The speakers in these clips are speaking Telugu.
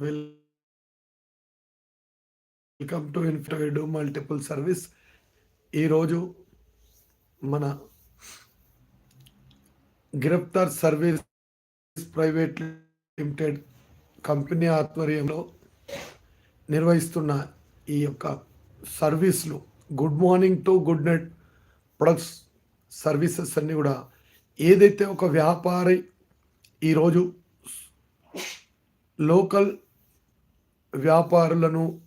వెల్కమ్ టు ఇన్ఫ్రాయిడ్ మల్టిపుల్ సర్వీస్ ఈరోజు మన గిరఫ్తార్ సర్వీస్ ప్రైవేట్ లిమిటెడ్ కంపెనీ ఆధ్వర్యంలో నిర్వహిస్తున్న ఈ యొక్క సర్వీస్లు good morning to good night products services అన్నీ కూడా ఏదైతే ఒక వ్యాపారి ఈరోజు లోకల్ వ్యాపారులను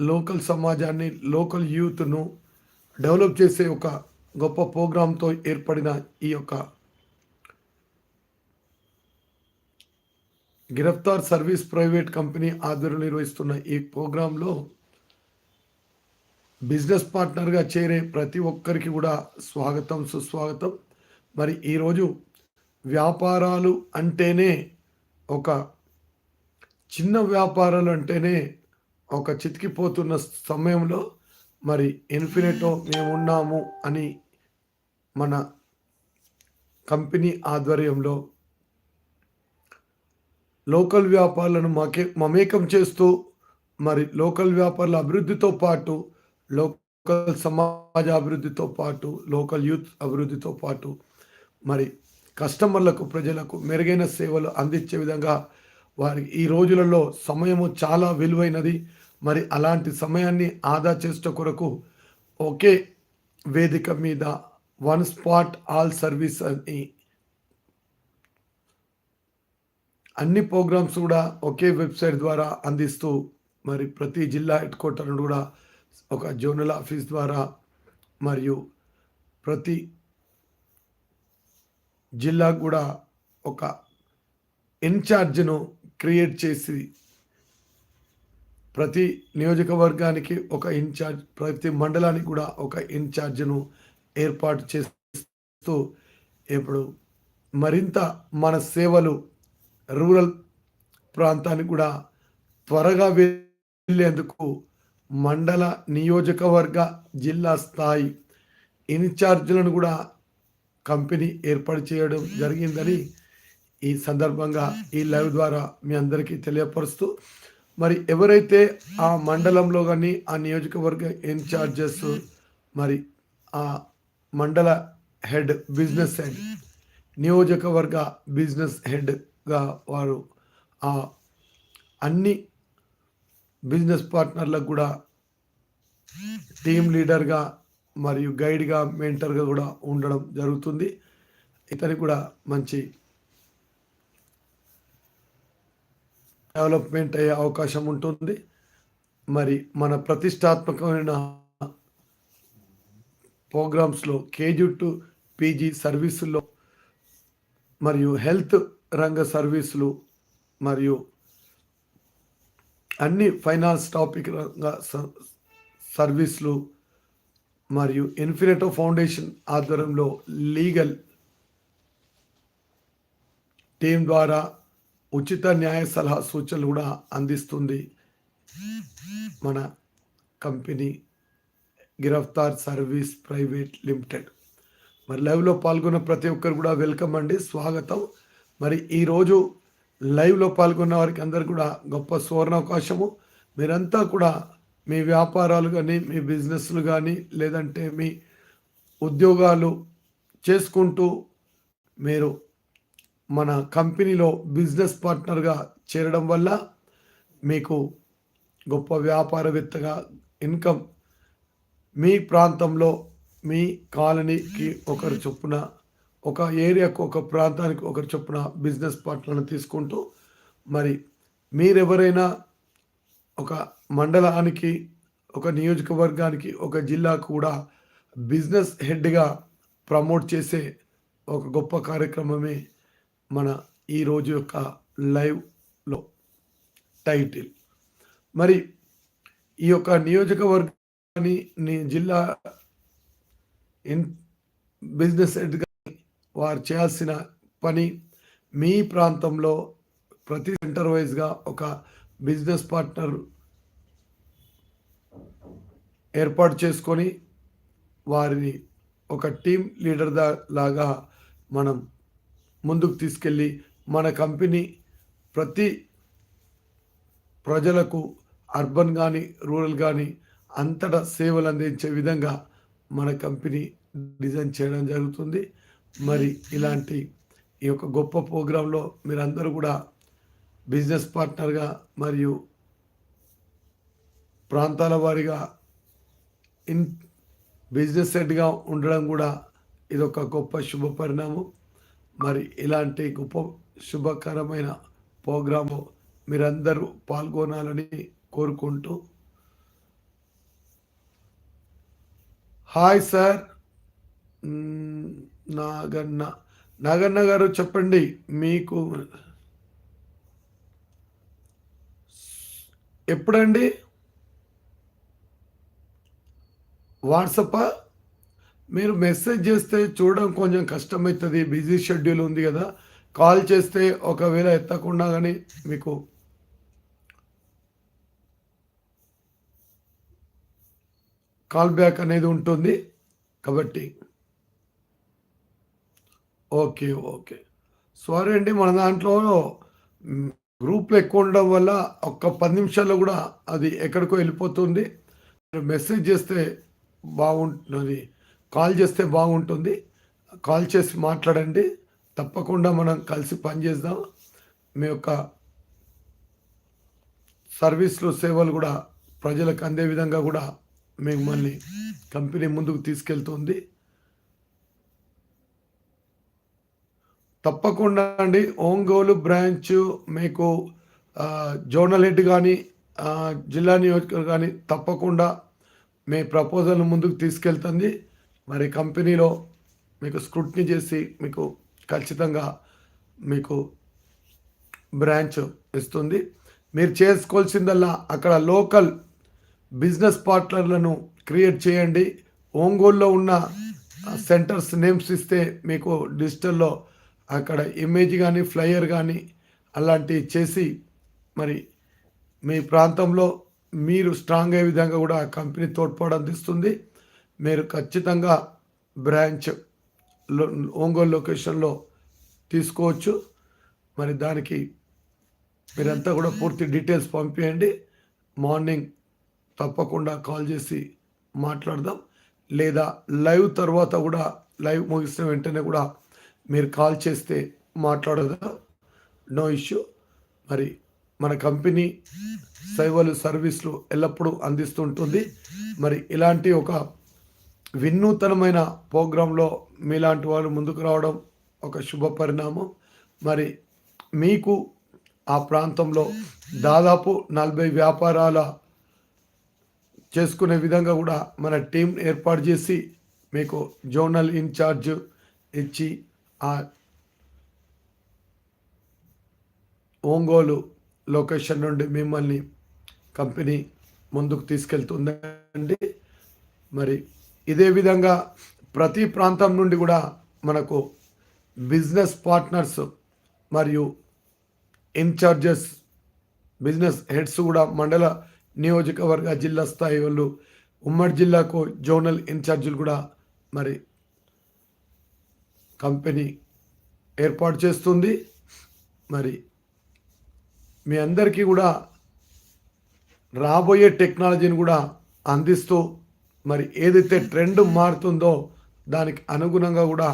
లోకల్ సమాజాన్ని లోకల్ యూత్ను డెవలప్ చేసే ఒక గొప్ప ప్రోగ్రాంతో ఏర్పడిన ఈ యొక్క గిరఫ్తార్ సర్వీస్ ప్రైవేట్ కంపెనీ ఆధ్వర్యంలో నిర్వహిస్తున్న ఈ ప్రోగ్రాంలో బిజినెస్ పార్ట్నర్గా చేరే ప్రతి ఒక్కరికి కూడా స్వాగతం సుస్వాగతం. మరి ఈరోజు వ్యాపారాలు అంటేనే ఒక చిన్న వ్యాపారాలు అంటేనే ఒక చితికిపోతున్న సమయంలో మరి ఇన్ఫినిటో మేమున్నాము అని మన కంపెనీ ఆధ్వర్యంలో లోకల్ వ్యాపారాలను మకే మమేకం చేస్తూ మరి లోకల్ వ్యాపారాల అభివృద్ధితో పాటు లోకల్ సమాజ అభివృద్ధితో పాటు లోకల్ యూత్ అభివృద్ధితో పాటు మరి కస్టమర్లకు ప్రజలకు మెరుగైన సేవలు అందించే విధంగా వారి ఈ రోజులలో సమయము చాలా విలువైనది. మరి అలాంటి సమయాన్ని ఆదా చేసే కొరకు ఒకే వేదిక మీద వన్ స్పాట్ ఆల్ సర్వీస్ అని అన్ని ప్రోగ్రామ్స్ కూడా ఒకే వెబ్సైట్ ద్వారా అందిస్తూ మరి ప్రతి జిల్లా హెడ్ క్వార్టర్ కూడా ఒక జోనల్ ఆఫీస్ ద్వారా మరియు ప్రతి జిల్లా కూడా ఒక ఇన్ఛార్జ్ను క్రియేట్ చేసి ప్రతి నియోజకవర్గానికి ఒక ఇన్ఛార్జ్ ప్రతి మండలానికి కూడా ఒక ఇన్ఛార్జ్ను ఏర్పాటు చేస్తూ ఇప్పుడు మరింత మన సేవలు రూరల్ ప్రాంతానికి కూడా త్వరగా వెళ్ళేందుకు మండల నియోజకవర్గ జిల్లా స్థాయి ఇన్ఛార్జీలను కూడా కంపెనీ ఏర్పాటు చేయడం జరిగిందని ఈ సందర్భంగా ఈ లైవ్ ద్వారా మీ అందరికీ తెలియపరుస్తూ మరి ఎవరైతే ఆ మండలంలో కానీ ఆ నియోజకవర్గ ఇన్ఛార్జెస్ మరి ఆ మండల హెడ్ బిజినెస్ హెడ్ నియోజకవర్గ బిజినెస్ హెడ్గా వారు ఆ అన్ని బిజినెస్ పార్ట్నర్లకు కూడా టీమ్ లీడర్గా మరియు గైడ్గా మెంటర్గా కూడా ఉండడం జరుగుతుంది. ఇతనికి కూడా మంచి డెవలప్మెంట్ అయ్యే అవకాశం ఉంటుంది. మరి మన ప్రతిష్టాత్మకమైన ప్రోగ్రామ్స్లో కేజీ టు పీజీ సర్వీసుల్లో మరియు హెల్త్ రంగ సర్వీసులు మరియు అన్ని ఫైనాన్స్ టాపిక్ రంగ సర్వీసులు మరియు ఇన్ఫినిటో ఫౌండేషన్ ఆధ్వర్యంలో లీగల్ టీం ద్వారా ఉచిత న్యాయ సలహా సూచనలు కూడా అందిస్తుంది. మన company Giraftar service private limited. మరి లైవ్లో పాల్గొన్న ప్రతి ఒక్కరు కూడా వెల్కమ్ అండి. స్వాగతం. మరి ఈరోజు లైవ్లో పాల్గొన్న వారికి అందరు కూడా గొప్ప సువర్ణ అవకాశము మీరంతా కూడా మీ వ్యాపారాలు కానీ మీ బిజినెస్లు కానీ లేదంటే మీ ఉద్యోగాలు చేసుకుంటూ మీరు మన కంపెనీలో బిజినెస్ పార్ట్నర్గా చేరడం వల్ల మీకు గొప్ప వ్యాపారవేత్తగా ఇన్కమ్ మీ ప్రాంతంలో మీ కాలనీకి ఒకరు చొప్పున ఒక ఏరియాకు ఒక ప్రాంతానికి ఒకరు చొప్పున బిజినెస్ పార్ట్నర్ని తీసుకుంటూ మరి మీరెవరైనా ఒక మండలానికి ఒక నియోజకవర్గానికి ఒక జిల్లా కూడా బిజినెస్ హెడ్గా ప్రమోట్ చేసే ఒక గొప్ప కార్యక్రమమే మన ఈరోజు యొక్క లైవ్లో టైటిల్. మరి ఈ యొక్క నియోజకవర్గాన్ని నీ జిల్లా ఇన్ బిజినెస్ హెడ్గా వారు చేయాల్సిన పని మీ ప్రాంతంలో ప్రతి సెంటర్ వైజ్గా ఒక బిజినెస్ పార్ట్నర్ ఏర్పాటు చేసుకొని వారిని ఒక టీం లీడర్ దా లాగా మనం ముందుకు తీసుకెళ్ళి మన కంపెనీ ప్రతి ప్రజలకు అర్బన్ కానీ రూరల్ కానీ అంతటా సేవలు అందించే విధంగా మన కంపెనీ డిజైన్ చేయడం జరుగుతుంది. మరి ఇలాంటి ఈ యొక్క గొప్ప ప్రోగ్రాంలో మీరందరూ కూడా బిజినెస్ పార్ట్నర్గా మరియు ప్రాంతాల వారిగా ఇన్ బిజినెస్ హెడ్గా ఉండడం కూడా ఇది ఒక గొప్ప శుభ పరిణామం మరి ఇలాంటి గొప్ప శుభకరమైన ప్రోగ్రాము మీరందరూ పాల్గొనాలని కోరుకుంటూ హాయ్ సార్. నాగన్న నాగన్న గారు చెప్పండి మీకు ఎప్పుడండి? వాట్సప్పా మీరు మెసేజ్ చేస్తే చూడడం కొంచెం కష్టమవుతుంది బిజీ షెడ్యూల్ ఉంది కదా. కాల్ చేస్తే ఒకవేళ ఎత్తకుండా కానీ మీకు కాల్ బ్యాక్ అనేది ఉంటుంది కాబట్టి. Okay okay. సారీ అండి మన దాంట్లో గ్రూప్లు ఎక్కువ ఉండడం వల్ల ఒక్క పది నిమిషాల్లో కూడా అది ఎక్కడికో వెళ్ళిపోతుంది. మెసేజ్ చేస్తే బాగుంటుంది. కాల్ చేస్తే బాగుంటుంది. కాల్ చేసి మాట్లాడండి. తప్పకుండా మనం కలిసి పనిచేద్దాం మీ యొక్క సర్వీసులు సేవలు కూడా ప్రజలకు అందే విధంగా కూడా మిమ్మల్ని కంపెనీ ముందుకు తీసుకెళ్తుంది. తప్పకుండా అండి. ఓంగోలు బ్రాంచ్ మీకు జోనల్ హెడ్ కానీ జిల్లా నియోజకవర్గం కానీ తప్పకుండా మీ ప్రపోజల్ ముందుకు తీసుకెళ్తుంది. మరి కంపెనీలో మీకు స్క్రూట్ని చేసి మీకు ఖచ్చితంగా మీకు బ్రాంచ్ ఇస్తుంది. మీరు చేసుకోవాల్సిందల్లా అక్కడ లోకల్ బిజినెస్ పార్ట్నర్లను క్రియేట్ చేయండి. ఒంగోలులో ఉన్న సెంటర్స్ నేమ్స్ ఇస్తే మీకు డిజిటల్లో అక్కడ ఇమేజ్ కానీ ఫ్లయర్ కానీ అలాంటివి చేసి మరి మీ ప్రాంతంలో మీరు స్ట్రాంగ్ అయ్యే విధంగా కూడా ఆ కంపెనీ తోడ్పాటు అందిస్తుంది. మీరు ఖచ్చితంగా బ్రాంచ్ ఒంగోలు లొకేషన్లో తీసుకోవచ్చు. మరి దానికి మీరంతా కూడా పూర్తి డీటెయిల్స్ పంపించండి మార్నింగ్ తప్పకుండా కాల్ చేసి మాట్లాడదాం. లేదా లైవ్ తర్వాత కూడా లైవ్ ముగిసిన వెంటనే కూడా మీరు కాల్ చేస్తే మాట్లాడదా. No issue. మరి మన కంపెనీ సేవలు సర్వీసులు ఎల్లప్పుడూ అందిస్తుంటుంది. మరి ఇలాంటి ఒక వినూతనమైన ప్రోగ్రాంలో మీలాంటి వాళ్ళు ముందుకు రావడం ఒక శుభ పరిణామం. మరి మీకు ఆ ప్రాంతంలో దాదాపు నలభై వ్యాపారాల చేసుకునే విధంగా కూడా మన టీం ఏర్పాటు చేసి మీకు జోనల్ ఇన్ఛార్జ్ ఇచ్చి ఆ ఒంగోలు లొకేషన్ నుండి మిమ్మల్ని కంపెనీ ముందుకు తీసుకెళ్తుందండి. మరి ఇదే విధంగా ప్రతి ప్రాంతం నుండి కూడా మనకు బిజినెస్ పార్ట్నర్స్ మరియు ఇన్ఛార్జెస్ బిజినెస్ హెడ్స్ కూడా మండల నియోజకవర్గ జిల్లా స్థాయి వాళ్ళు ఉమ్మడి జిల్లాకు జోనల్ ఇన్ఛార్జీలు కూడా మరి కంపెనీ ఏర్పాటు చేస్తుంది. మరి మీ అందరికీ కూడా రాబోయే టెక్నాలజీని కూడా అందిస్తూ మరి ఏదైతే ట్రెండ్ మారుతుందో దానికి అనుగుణంగా కూడా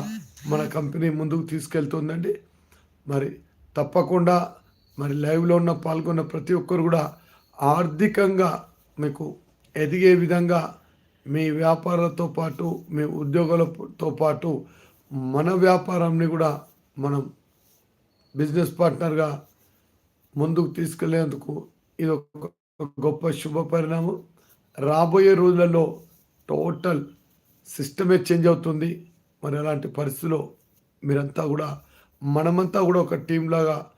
మన కంపెనీ ముందుకు తీసుకెళ్తుందండి. మరి తప్పకుండా మరి లైవ్లో ఉన్న పాల్గొన్న ప్రతి ఒక్కరు కూడా ఆర్థికంగా మీకు ఎదిగే విధంగా మీ వ్యాపారాలతో పాటు మీ ఉద్యోగాలతో పాటు మన వ్యాపారాన్ని కూడా మనం బిజినెస్ పార్ట్నర్గా ముందుకు తీసుకెళ్ళేందుకు ఇది ఒక గొప్ప శుభ పరిణామం రాబోయే రోజులలో టోటల్ సిస్టమే చేంజ్ అవుతుంది. మరి అలాంటి పరిస్థితిలో మీరంతా కూడా మనమంతా కూడా ఒక టీంలాగా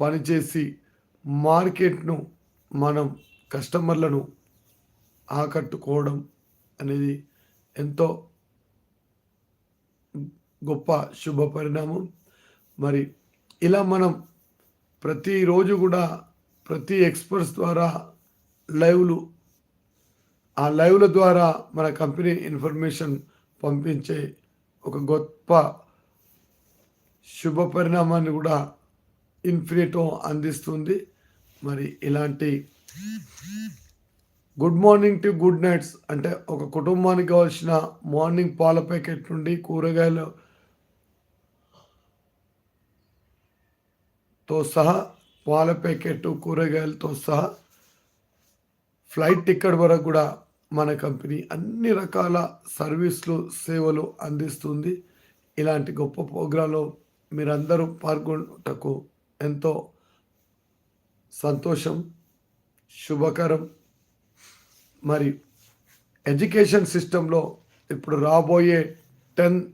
పనిచేసి మార్కెట్ను మనం కస్టమర్లను ఆకట్టుకోవడం అనేది ఎంతో గొప్ప శుభ పరిణామం. మరి ఇలా మనం ప్రతిరోజు కూడా ప్రతి ఎక్స్పర్ట్స్ ద్వారా లైవ్లు ఆ లైవ్ల ద్వారా మన కంపెనీ ఇన్ఫర్మేషన్ పంపించే ఒక గొప్ప శుభ పరిణామాన్ని కూడా ఇన్ఫినిటో అందిస్తుంది. మరి ఇలాంటి good morning to good nights అంటే ఒక కుటుంబానికి కావాల్సిన మార్నింగ్ పాల ప్యాకెట్ నుండి కూరగాయలు తో సహా పాల ప్యాకెట్ కూరగాయలతో సహా ఫ్లైట్ టికెట్ వరకు కూడా మన కంపెనీ అన్ని రకాల సర్వీసులు సేవలు అందిస్తుంది. ఇలాంటి గొప్ప ప్రోగ్రాంలో మీరందరూ పాల్గొనటకు ఎంతో సంతోషం శుభకరం. మరి ఎడ్యుకేషన్ సిస్టంలో ఇప్పుడు రాబోయే టెన్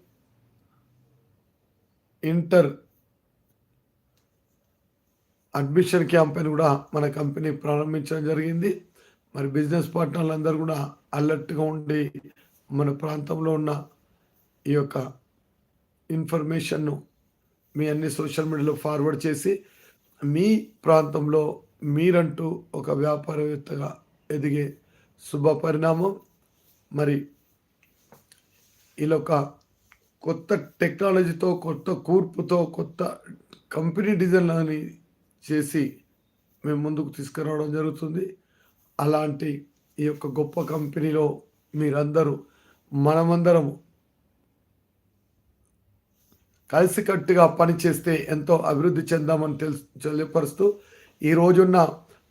ఇంటర్ అడ్మిషన్ క్యాంపెయిన్ కూడా మన కంపెనీ ప్రారంభించడం జరిగింది. మరి బిజినెస్ పార్ట్నర్లు అందరూ కూడా అలర్ట్గా ఉండి మన ప్రాంతంలో ఉన్న ఈ యొక్క ఇన్ఫర్మేషన్ను మీ అన్ని సోషల్ మీడియాలో ఫార్వర్డ్ చేసి మీ ప్రాంతంలో మీరంటూ ఒక వ్యాపారవేత్తగా ఎదిగే శుభ పరిణామం. మరి ఇలా ఒక కొత్త టెక్నాలజీతో కొత్త కూర్పుతో కొత్త కంపెనీ డిజైన్లని చేసి మేము ముందుకు తీసుకురావడం జరుగుతుంది. అలాంటి ఈ యొక్క గొప్ప కంపెనీలో మీరందరూ మనమందరం కలిసికట్టుగా పనిచేస్తే ఎంతో అభివృద్ధి చెందామని తెలుసు తెలియపరుస్తూ ఈ రోజున్న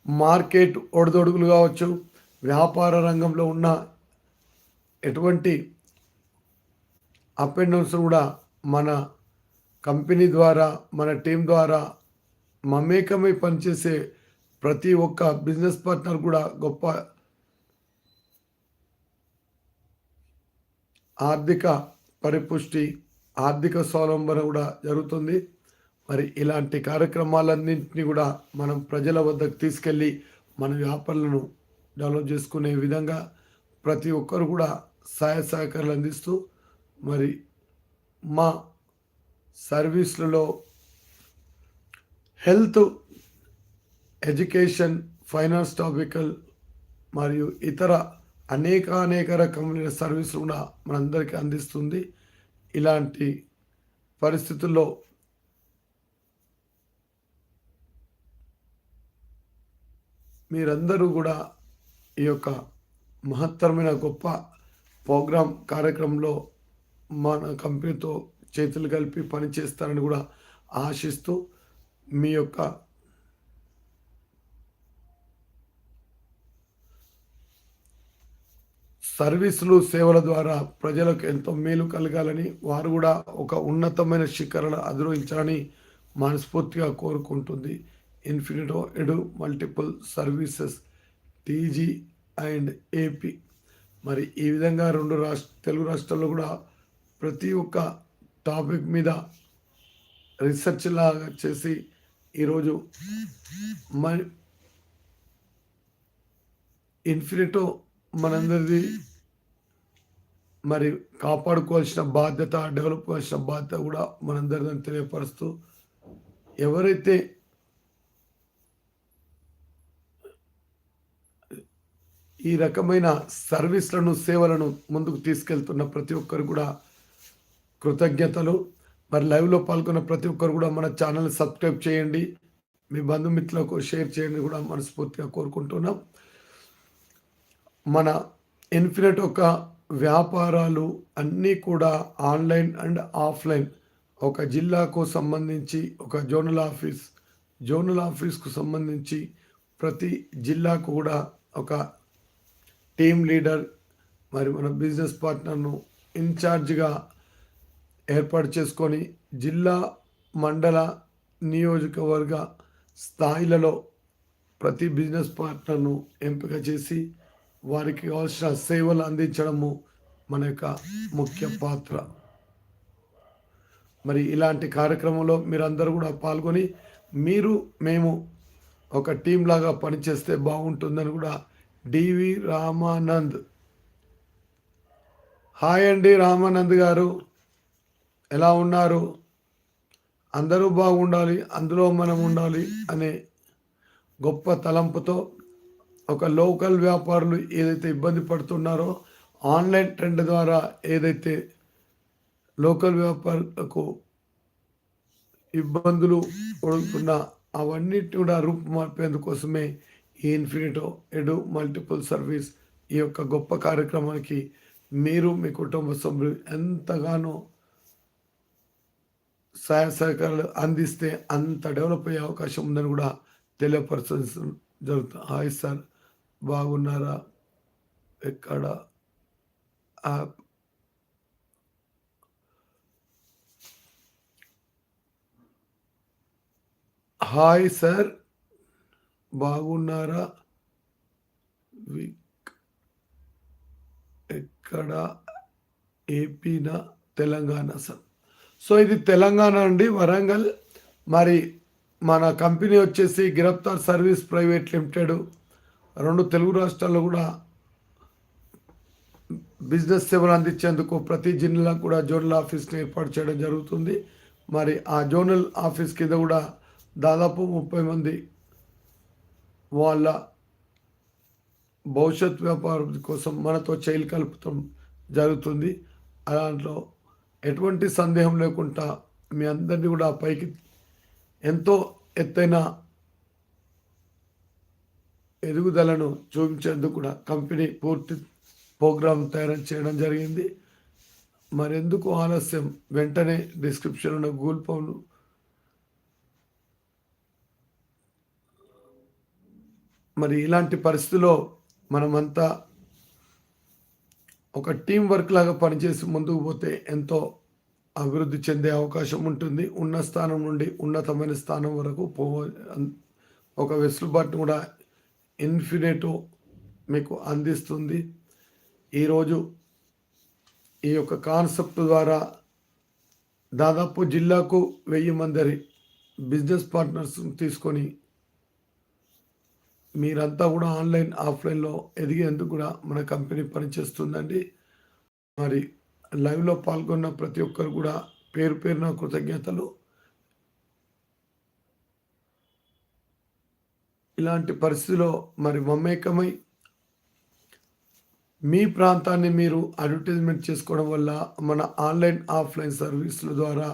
మార్కెట్ ఒడిదొడుగులు కావచ్చు వ్యాపార రంగంలో ఉన్న ఎటువంటి అప్ అండ్ డౌన్స్ కూడా మన కంపెనీ ద్వారా మన టీం ద్వారా మమేకమై పనిచేసే ప్రతి ఒక్క బిజినెస్ పార్ట్నర్ కూడా గొప్ప ఆర్థిక పరిపుష్టి ఆర్థిక స్వావలంబన కూడా జరుగుతుంది. మరి ఇలాంటి కార్యక్రమాలన్నింటినీ కూడా మనం ప్రజల వద్దకు తీసుకెళ్ళి మన వ్యాపారాలను డెవలప్ చేసుకునే విధంగా ప్రతి ఒక్కరు కూడా సహాయ సహకారాలు అందిస్తూ మరి మా సర్వీసులలో హెల్త్ ఎడ్యుకేషన్ ఫైనాన్స్ టాపికల్ మరియు ఇతర అనేక అనేక రకమైన సర్వీసులు కూడా మనందరికీ అందిస్తుంది. ఇలాంటి పరిస్థితుల్లో మీరందరూ కూడా ఈ యొక్క మహత్తరమైన గొప్ప ప్రోగ్రాం కార్యక్రమంలో మన కంపెనీతో చేతులు కలిపి పనిచేస్తారని కూడా ఆశిస్తూ మీ యొక్క సర్వీసులు సేవల ద్వారా ప్రజలకు ఎంతో మేలు కలగాలని వారు కూడా ఒక ఉన్నతమైన శిఖరాలు అధిరోహించాలని మనస్ఫూర్తిగా కోరుకుంటుంది. ఇన్ఫినిటో ఎడు multiple services TG and AP. మరి ఈ విధంగా రెండు రాష్ట్ర తెలుగు రాష్ట్రాల్లో కూడా ప్రతి ఒక్క టాపిక్ మీద రీసెర్చ్ లాగా చేసి ఈరోజు మ ఇన్ఫినిటో మనందరిది మరి కాపాడుకోవాల్సిన బాధ్యత డెవలప్ కావాల్సిన బాధ్యత కూడా మనందరిదని తెలియపరుస్తూ ఎవరైతే ఈ రకమైన సర్వీస్లను సేవలను ముందుకు తీసుకెళ్తున్న ప్రతి ఒక్కరు కూడా కృతజ్ఞతలు. మరి లైవ్లో పాల్గొన్న ప్రతి ఒక్కరు కూడా మన ఛానల్ సబ్స్క్రైబ్ చేయండి. మీ బంధుమిత్రులకు షేర్ చేయండి కూడా మనస్ఫూర్తిగా కోరుకుంటున్నాం. మన ఇన్ఫినిట్ ఒక వ్యాపారాలు అన్నీ కూడా ఆన్లైన్ అండ్ ఆఫ్లైన్. ఒక జిల్లాకు సంబంధించి ఒక జోనల్ ఆఫీస్ జోనల్ ఆఫీస్కు సంబంధించి ప్రతి జిల్లాకు కూడా ఒక టీమ్ లీడర్ మరి మన బిజినెస్ పార్ట్నర్ను ఇన్ఛార్జ్గా ఏర్పాటు చేసుకొని జిల్లా మండల నియోజకవర్గ స్థాయిలలో ప్రతి బిజినెస్ పార్ట్నర్ను ఎంపిక చేసి వారికి కావాల్సిన సేవలు అందించడము మన యొక్క ముఖ్య పాత్ర. మరి ఇలాంటి కార్యక్రమంలో మీరందరూ కూడా పాల్గొని మీరు మేము ఒక టీం లాగా పనిచేస్తే బాగుంటుందని కూడా డివి రామానంద్. హాయ్ అండి రామానంద్ గారు. ఎలా ఉన్నారు? అందరూ బాగుండాలి అందులో మనం ఉండాలి అనే గొప్ప తలంపుతో ఒక లోకల్ వ్యాపారులు ఏదైతే ఇబ్బంది పడుతున్నారో ఆన్లైన్ ట్రెండ్ ద్వారా ఏదైతే లోకల్ వ్యాపారులకు ఇబ్బందులు పడుతున్న అవన్నిటి కూడా రూపుమార్పేందుకోసమే ఈ ఇన్ఫినిటో ఎడు మల్టిపుల్ సర్వీస్ ఈ యొక్క గొప్ప కార్యక్రమానికి మీరు మీ కుటుంబ సభ్యులు ఎంతగానో సహాయ సహకారాలు అందిస్తే అంత డెవలప్ అయ్యే అవకాశం ఉందని కూడా తెలియపరచ జరుగుతుంది. Hi sir. బాగున్నారా? ఎక్కడ? యాప్ హాయ్ సార్. బాగున్నారా? విక్ ఎక్కడ? ఏపీనా? తెలంగాణ సార్. సో ఇది తెలంగాణ అండి వరంగల్. మరి మన కంపెనీ వచ్చేసి గిరఫ్తార్ సర్వీస్ ప్రైవేట్ లిమిటెడ్ రెండు తెలుగు రాష్ట్రాల్లో కూడా బిజినెస్ సేవలు అందించేందుకు ప్రతి జిల్లా కూడా జోనల్ ఆఫీస్ని ఏర్పాటు చేయడం జరుగుతుంది. మరి ఆ జోనల్ ఆఫీస్ కింద కూడా దాదాపు ముప్పై మంది వాళ్ళ భవిష్యత్ వ్యాపారం కోసం మనతో చైలు కలుపుతాం జరుగుతుంది. దాంట్లో ఎటువంటి సందేహం లేకుండా మీ అందరినీ కూడా పైకి ఎంతో ఎత్తైన ఎదుగుదలను చూపించేందుకు కూడా కంపెనీ పూర్తి ప్రోగ్రాం తయారు చేయడం జరిగింది. మరెందుకు ఆలస్యం? వెంటనే డిస్క్రిప్షన్ ఉన్న గూగుల్ ఫోన్ మరి ఇలాంటి పరిస్థితిలో మనమంతా ఒక టీం వర్క్ లాగా పనిచేసి ముందుకు పోతే ఎంతో అభివృద్ధి చెందే అవకాశం ఉంటుంది. ఉన్న స్థానం నుండి ఉన్నతమైన స్థానం వరకు పో ఒక వెసులుబాటును కూడా ఇన్ఫినిటో మీకు అందిస్తుంది. ఈరోజు ఈ యొక్క కాన్సెప్ట్ ద్వారా దాదాపు జిల్లాకు వెయ్యి మంది బిజినెస్ పార్ట్నర్స్ తీసుకొని మీరంతా కూడా ఆన్లైన్ ఆఫ్లైన్లో ఎదిగేందుకు కూడా మన కంపెనీ పనిచేస్తుందండి. మరి లైవ్లో పాల్గొన్న ప్రతి ఒక్కరు కూడా పేరు పేరున కృతజ్ఞతలు. ఇలాంటి పరిస్థితిలో మరి మమేకమై మీ ప్రాంతాన్ని మీరు అడ్వర్టైజ్మెంట్ చేసుకోవడం వల్ల మన ఆన్లైన్ ఆఫ్లైన్ సర్వీసుల ద్వారా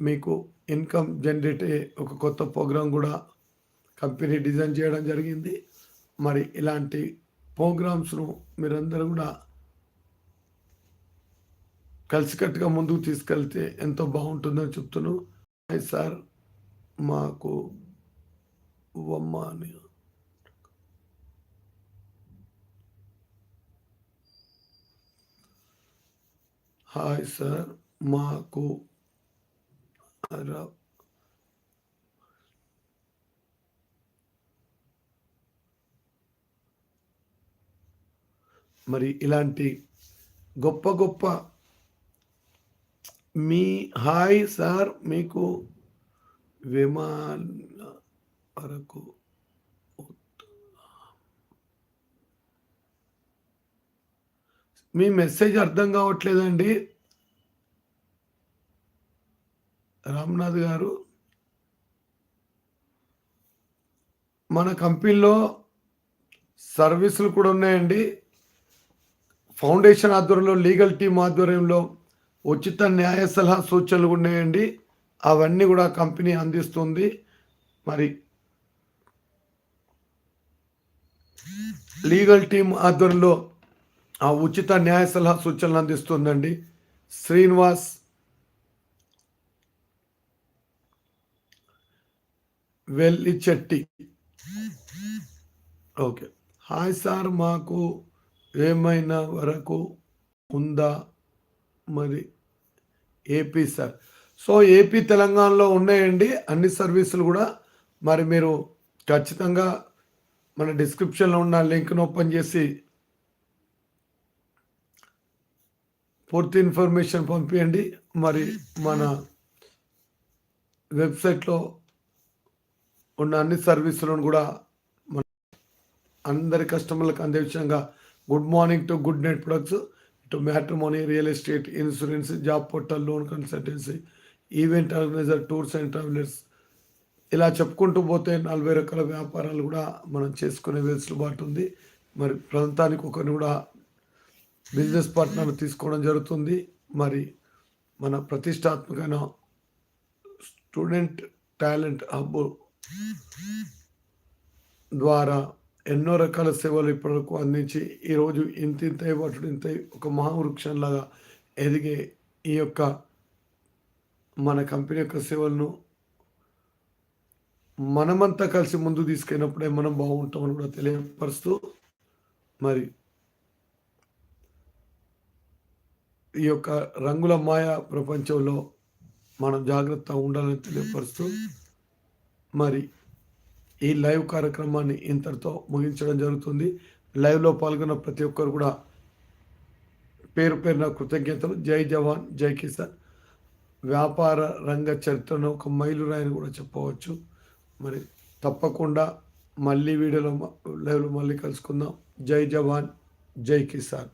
మీకు ఇన్కమ్ జనరేట్ అయ్యే ఒక కొత్త ప్రోగ్రాం కూడా కంపెనీ డిజైన్ చేయడం జరిగింది. మరి ఇలాంటి ప్రోగ్రామ్స్ను మీరందరూ కూడా కలిసికట్టుగా ముందుకు తీసుకెళ్తే ఎంతో బాగుంటుందని చెప్తున్నాను. సార్ మాకు వమ్మ అని హాయ్ సార్ మాకు మరి ఇలాంటి గొప్ప గొప్ప మీ హాయ్ సార్ మీకు విమాన వరకు మీ మెసేజ్ అర్థం కావట్లేదండి. రామ్నాథ్ గారు మన కంపెనీలో సర్వీసులు కూడా ఉన్నాయండి. ఫౌండేషన్ ఆధ్వర్యంలో లీగల్ టీమ్ ఆధ్వర్యంలో ఉచిత న్యాయ సలహా సూచనలు ఉన్నాయండి. అవన్నీ కూడా కంపెనీ అందిస్తుంది. మరి లీగల్ టీమ్ ఆధ్వర్యంలో ఆ ఉచిత న్యాయ సలహా సూచనలు అందిస్తుందండి. Srinivas Vellichetti. Okay. Hi sir మాకు ఏమైనా వరకు ఉందా? మరి ఏపీ సార్. సో ఏపీ తెలంగాణలో ఉన్నాయండి. అన్ని సర్వీసులు కూడా మరి మీరు ఖచ్చితంగా మన డిస్క్రిప్షన్లో ఉన్న లింక్ను ఓపెన్ చేసి పూర్తి ఇన్ఫర్మేషన్ పంపించండి మరి మన వెబ్సైట్లో ఉన్న అన్ని సర్వీసులను కూడా మన అందరి కస్టమర్లకు అందే విషయంగా good morning to good night products to matrimony real estate insurance job portal loan consultancy event organiser tours and travellers ఇలా చెప్పుకుంటూ పోతే నలభై రకాల వ్యాపారాలు కూడా మనం చేసుకునే వెసులుబాటు ఉంది. మరి ప్రాంతానికి ఒకరిని కూడా బిజినెస్ పార్ట్నర్ తీసుకోవడం జరుగుతుంది. మరి మన ప్రతిష్టాత్మకమైన స్టూడెంట్ టాలెంట్ హబ్ ద్వారా ఎన్నో రకాల సేవలు ఇప్పటివరకు అందించి ఈరోజు ఇంత ఇంత వాటి ఇంత ఒక మహావృక్షంలాగా ఎదిగే ఈ యొక్క మన కంపెనీ యొక్క సేవలను మనమంతా కలిసి ముందు తీసుకెళ్ళినప్పుడే మనం బాగుంటామని కూడా తెలియపరుస్తూ మరి ఈ యొక్క రంగుల మాయ ప్రపంచంలో మనం జాగ్రత్తగా ఉండాలని తెలియపరుస్తూ మరి ఈ లైవ్ కార్యక్రమాన్ని ఇంతటితో ముగించడం జరుగుతుంది. లైవ్లో పాల్గొన్న ప్రతి ఒక్కరు కూడా పేరు పేరున కృతజ్ఞతలు. జై జవాన్ జై కిసాన్. వ్యాపార రంగ చరిత్రను ఒక మైలురాయిని కూడా చెప్పవచ్చు. మరి తప్పకుండా మళ్ళీ వీడియోలో లైవ్లో మళ్ళీ కలుసుకుందాం. జై జవాన్ జై కిసాన్.